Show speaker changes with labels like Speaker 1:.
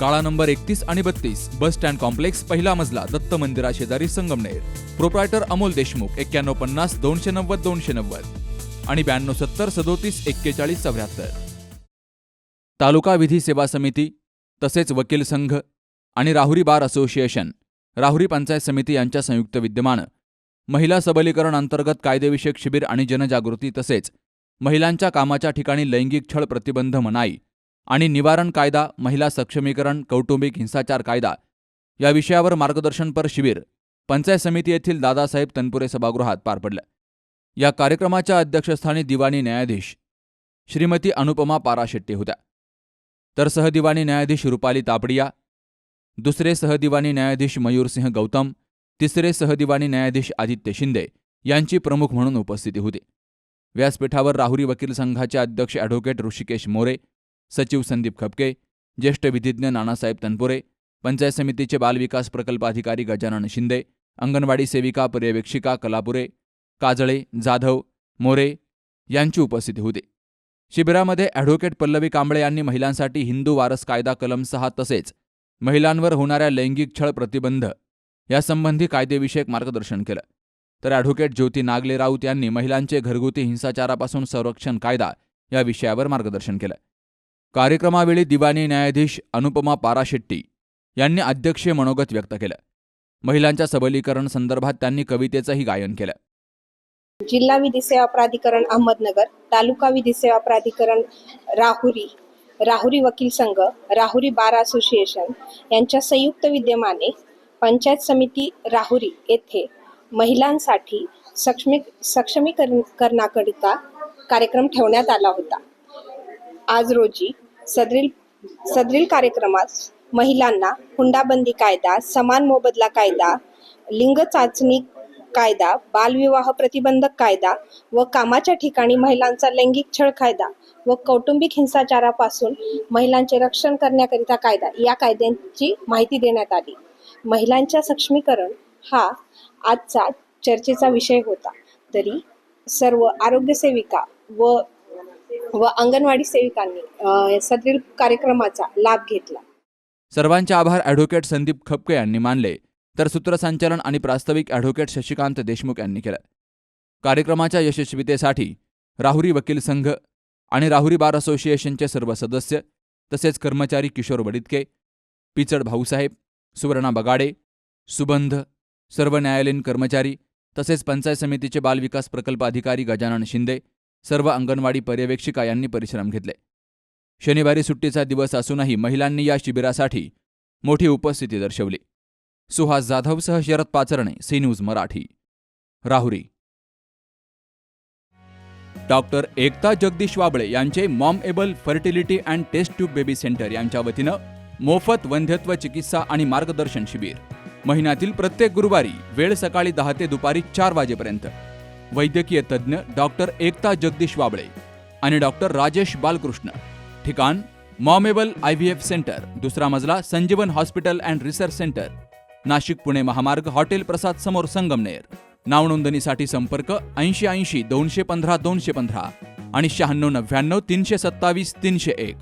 Speaker 1: काळा नंबर एकतीस आणि बत्तीस बस स्टँड कॉम्प्लेक्स पहिला मजला दत्त मंदिरा शेजारी संगमनेर. प्रोप्रायटर अमोल देशमुख एक्क्याण्णव पन्नास दोनशे नव्वद दोनशे नव्वद. आणि ब्याण्णव सत्तर सदोतीस एक्केचाळीस चौऱ्याहत्तर. तालुका विधी सेवा समिती तसेच वकील संघ आणि राहुरी बार असोसिएशन राहुरी पंचायत समिती यांच्या संयुक्त विद्यमानं. महिला सबलीकरण अंतर्गत कायदेविषयक शिबिर आणि जनजागृती तसेच महिलांच्या कामाच्या ठिकाणी लैंगिक छळ प्रतिबंध मनाई आणि निवारण कायदा महिला सक्षमीकरण कौटुंबिक हिंसाचार कायदा या विषयावर मार्गदर्शनपर शिबिर पंचायत समिती येथील दादासाहेब तनपुरे सभागृहात पार पडलं. या कार्यक्रमाच्या अध्यक्षस्थानी दिवाणी न्यायाधीश श्रीमती अनुपमा पाराशेट्टी होत्या. तर सहदिवाणी न्यायाधीश रुपाली तापडिया दुसरे सहदिवाणी न्यायाधीश मयूरसिंह गौतम तिसरे सहदिवाणी न्यायाधीश आदित्य शिंदे यांची प्रमुख म्हणून उपस्थिती होती. व्यासपीठावर राहुरी वकील संघाचे अध्यक्ष ॲडव्होकेट ऋषिकेश मोरे सचिव संदीप खपके ज्येष्ठ विधिज्ञ नानासाहेब तनपुरे पंचायत समितीचे बालविकास प्रकल्प अधिकारी गजानन शिंदे अंगणवाडी सेविका पर्यवेक्षिका कलापुरे काजळे जाधव मोरे यांची उपस्थिती होती. शिबिरामध्ये ॲडव्होकेट पल्लवी कांबळे यांनी महिलांसाठी हिंदू वारस कायदा कलम सहा तसेच महिलांवर होणाऱ्या लैंगिक छळ प्रतिबंध यासंबंधी कायदेविषयक मार्गदर्शन केलं. तर ॲडव्होकेट ज्योती नागले राऊत यांनी महिलांचे घरगुती हिंसाचारापासून संरक्षण कायदा या विषयावर मार्गदर्शन केलं. कार्यक्रमावेळी दिवाणी न्यायाधीश अनुपमा पाराशेट्टी यांनी अध्यक्षीय मनोगत व्यक्त केलं. महिलांच्या सबलीकरण संदर्भात त्यांनी कवितेचंही गायन केलं.
Speaker 2: जिल्हा विधी सेवा प्राधिकरण अहमदनगर तालुका विधी सेवा प्राधिकरण राहुरी राहुरी वकील संघ राहुरी बार असोसिएशन यांच्या संयुक्त विद्यमाने पंचायत समिती राहुरी येथे महिलांसाठी सक्षमी सक्षमीकरण करण्याकरिता कार्यक्रम ठेवण्यात आला होता. आज रोजी सदरील सदरील कार्यक्रमात महिलांना हुंडाबंदी कायदा समान मोबदला कायदा लिंग चाचणी कायदा बालविवाह प्रतिबंधक कायदा व कामाच्या ठिकाणी महिलांचा लैंगिक छळ कायदा व कौटुंबिक हिंसाचारापासून महिलांचे रक्षण करण्याकरिता कायदा या कायद्यांची माहिती देण्यात आली. महिलांच्या सक्षमीकरण हा आजचा चर्चेचा विषय होता. तरी सर्व आरोग्यसेविका व व अंगणवाडी सेविकांनी सदरील कार्यक्रमाचा लाभ घेतला.
Speaker 1: सर्वांचे आभार ॲडव्होकेट संदीप खपके यांनी मानले. तर सूत्रसंचालन आणि प्रास्ताविक ॲडव्होकेट शशिकांत देशमुख यांनी केलं. कार्यक्रमाच्या यशस्वीतेसाठी राहुरी वकील संघ आणि राहुरी बार असोसिएशनचे सर्व सदस्य तसेच कर्मचारी किशोर वडितके पिचड भाऊसाहेब सुवर्णा बगाडे सुबंध सर्व न्यायालयीन कर्मचारी तसेच पंचायत समितीचे बालविकास प्रकल्प अधिकारी गजानन शिंदे सर्व अंगणवाडी पर्यवेक्षिका यांनी परिश्रम घेतले. शनिवारी सुट्टीचा दिवस असूनही महिलांनी या शिबिरासाठी मोठी उपस्थिती दर्शवली. Suhas जाधवसह Sharad Pacharne C news Marathi. Rahuri. Doctor Ekta Jagdish Wable यांचे mom able fertility and test tube baby centre यांच्या वतीनं मोफत वंध्यत्व चिकित्सा आणि मार्गदर्शन शिबिर. महिन्यातील प्रत्येक गुरुवारी वेळ सकाळी दहा ते दुपारी चार वाजेपर्यंत. वैद्यकीय तज्ज्ञ डॉक्टर एकता जगदीश वाबळे आणि डॉक्टर राजेश बालकृष्ण. ठिकाण mom able I V F centre. दुसरा मजला Sanjeevan hospital and research centre. Nashik Pune महामार्ग हॉटेल प्रसाद समोर संगमनेर. नावनोंदणीसाठी संपर्क ऐंशी ऐंशी दोनशे पंधरा दोनशे पंधरा आणि शहाण्णव नव्याण्णव तीनशे सत्तावीस तीनशे एक.